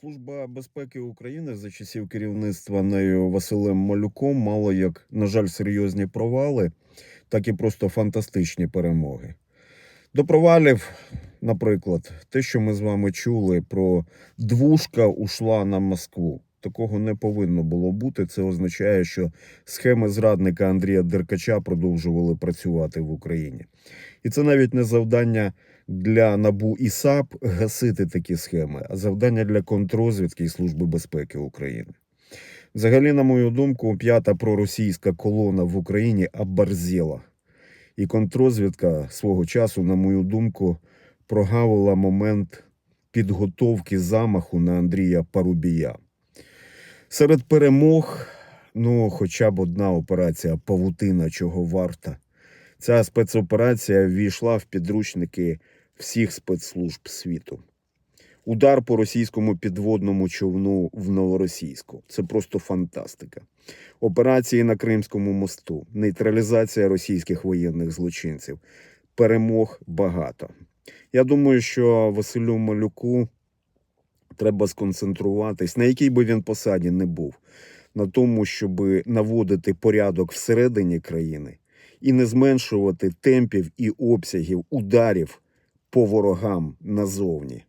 Служба безпеки України за часів керівництва нею Василем Малюком мала як, на жаль, серйозні провали, так і просто фантастичні перемоги. До провалів, наприклад, те, що ми з вами чули про двушка ушла на Москву. Такого не повинно було бути. Це означає, що схеми зрадника Андрія Деркача продовжували працювати в Україні. І це навіть не завдання для НАБУ і САП гасити такі схеми, а завдання для контррозвідки і Служби безпеки України. Взагалі, на мою думку, п'ята проросійська колона в Україні оборзела. І контррозвідка свого часу, на мою думку, прогавила момент підготовки замаху на Андрія Парубія. Серед перемог, ну, хоча б одна операція Павутина, чого варта. Ця спецоперація ввійшла в підручники всіх спецслужб світу. Удар по російському підводному човну в Новоросійську. Це просто фантастика. Операції на Кримському мосту, нейтралізація російських воєнних злочинців. Перемог багато. Я думаю, що Василю Малюку треба сконцентруватись, на якій би він посаді не був, на тому, щоб наводити порядок всередині країни і не зменшувати темпів і обсягів ударів по ворогам назовні.